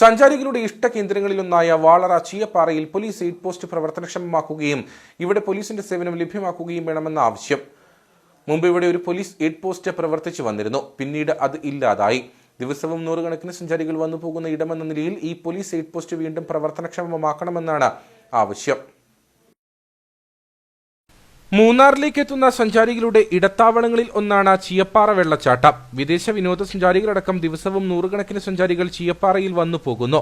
സഞ്ചാരികളുടെ ഇഷ്ട കേന്ദ്രങ്ങളിലൊന്നായ വാളറ ചീയപ്പാറയിൽ പോലീസ് എയ്ഡ് പോസ്റ്റ് പ്രവർത്തനക്ഷമമാക്കുകയും ഇവിടെ പോലീസിന്റെ സേവനം ലഭ്യമാക്കുകയും വേണമെന്ന ആവശ്യം. മുമ്പ് ഇവിടെ ഒരു പോലീസ് എയ്ഡ് പോസ്റ്റ് പ്രവർത്തിച്ചു വന്നിരുന്നു. പിന്നീട് അത് ഇല്ലാതായി. ദിവസവും നൂറുകണക്കിന് സഞ്ചാരികൾ വന്നു പോകുന്ന ഇടമെന്ന നിലയിൽ ഈ പോലീസ് എയ്ഡ് പോസ്റ്റ് വീണ്ടും പ്രവർത്തനക്ഷമമാക്കണമെന്നാണ് ആവശ്യം. മൂന്നാറിലേക്ക് എത്തുന്ന സഞ്ചാരികളുടെ ഇടത്താവളങ്ങളിൽ ഒന്നാണ് ചീയപ്പാറ വെള്ളച്ചാട്ടം. വിദേശ വിനോദസഞ്ചാരികളടക്കം ദിവസവും നൂറുകണക്കിന് സഞ്ചാരികൾ ചീയപ്പാറയിൽ വന്നു പോകുന്നു.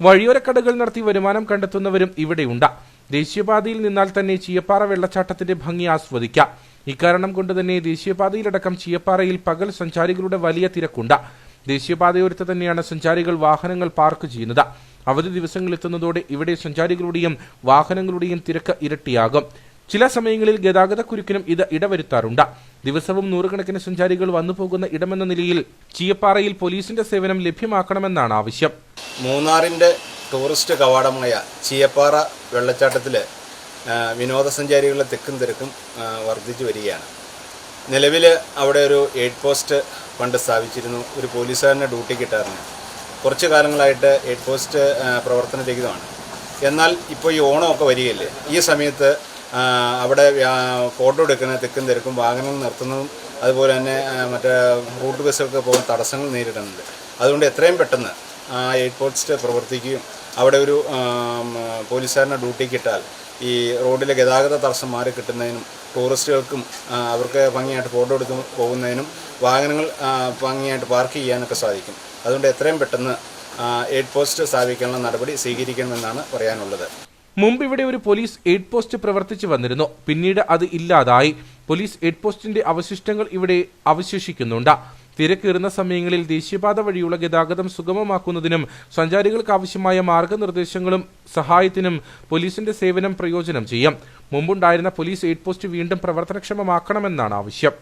വഴിയോരക്കടകൾ നടത്തി വരുമാനം കണ്ടെത്തുന്നവരും ഇവിടെയുണ്ട്. ദേശീയപാതയിൽ നിന്നാൽ തന്നെ ചീയപ്പാറ വെള്ളച്ചാട്ടത്തിന്റെ ഭംഗി ആസ്വദിക്കാം. ഇക്കാരണം കൊണ്ട് തന്നെ ദേശീയപാതയിലടക്കം ചീയപ്പാറയിൽ പകൽ സഞ്ചാരികളുടെ വലിയ തിരക്കുണ്ട്. ദേശീയപാതയോരത്ത് തന്നെയാണ് സഞ്ചാരികൾ വാഹനങ്ങൾ പാർക്ക് ചെയ്യുന്നത്. അവധി ദിവസങ്ങൾ എത്തുന്നതോടെ ഇവിടെ സഞ്ചാരികളുടെയും വാഹനങ്ങളുടെയും തിരക്ക് ഇരട്ടിയാകും. ചില സമയങ്ങളിൽ ഗതാഗതക്കുരുക്കിനും ഇത് ഇടവരുത്താറുണ്ട്. ദിവസവും നൂറുകണക്കിന് സഞ്ചാരികൾ വന്നു പോകുന്ന ഇടമെന്ന നിലയിൽ ചീയപ്പാറയിൽ പോലീസിന്റെ സേവനം ലഭ്യമാക്കണമെന്നാണ് ആവശ്യം. മൂന്നാറിന്റെ ടൂറിസ്റ്റ് കവാടമായ ചീയപ്പാറ വെള്ളച്ചാട്ടത്തിൽ വിനോദസഞ്ചാരികളുടെ തെക്കും തിരക്കും വർദ്ധിച്ചു വരികയാണ്. നിലവിൽ അവിടെ ഒരു എയ്ഡ് പോസ്റ്റ് പണ്ട് സ്ഥാപിച്ചിരുന്നു. ഒരു പോലീസുകാരനെ ഡ്യൂട്ടി കിട്ടാറുണ്ട് കുറച്ച് കാലങ്ങളായിട്ട് എയ്ഡ് പോസ്റ്റ് പ്രവർത്തനരഹിതമാണ് എന്നാൽ ഇപ്പോൾ ഈ ഓണമൊക്കെ വരികയല്ലേ? ഈ സമയത്ത് അവിടെ ഫോട്ടോ എടുക്കുന്ന തിക്കും തിരക്കും വാഹനങ്ങൾ നിർത്തുന്നതും അതുപോലെ തന്നെ മറ്റേ റൂട്ട് ബസ്സൊക്കെ പോകുന്ന തടസ്സങ്ങൾ നേരിടുന്നുണ്ട്. അതുകൊണ്ട് എത്രയും പെട്ടെന്ന് ആ പോസ്റ്റ് പ്രവർത്തിക്കുകയും അവിടെ ഒരു പോലീസുകാരനെ ഡ്യൂട്ടിക്ക് ഇട്ടാൽ ഈ റോഡിലെ ഗതാഗത തടസ്സം മാറി കിട്ടുന്നതിനും ടൂറിസ്റ്റുകൾക്കും അവർക്ക് ഭംഗിയായിട്ട് ഫോട്ടോ എടുത്ത് പോകുന്നതിനും വാഹനങ്ങൾ ഭംഗിയായിട്ട് പാർക്ക് ചെയ്യാനൊക്കെ സാധിക്കും. അതുകൊണ്ട് എത്രയും പെട്ടെന്ന് എയ്ഡ് പോസ്റ്റ് സ്ഥാപിക്കാനുള്ള നടപടി സ്വീകരിക്കണമെന്നാണ് പറയാനുള്ളത്. മുമ്പ് ഇവിടെ ഒരു പോലീസ് എയ്ഡ് പോസ്റ്റ് പ്രവർത്തിച്ചു വന്നിരുന്നു. പിന്നീട് അത് ഇല്ലാതായി. പോലീസ് എയ്ഡ് പോസ്റ്റിന്റെ അവശിഷ്ടങ്ങൾ ഇവിടെ അവശേഷിക്കുന്നുണ്ട്. തിരക്കേറുന്ന സമയങ്ങളിൽ ദേശീയപാത വഴിയുള്ള ഗതാഗതം സുഗമമാക്കുന്നതിനും സഞ്ചാരികൾക്ക് ആവശ്യമായ മാർഗനിർദ്ദേശങ്ങളും സഹായത്തിനും പോലീസിന്റെ സേവനം പ്രയോജനം ചെയ്യും. മുമ്പുണ്ടായിരുന്ന പോലീസ് എയ്ഡ് പോസ്റ്റ് വീണ്ടും പ്രവർത്തനക്ഷമമാക്കണമെന്നാണ് ആവശ്യം.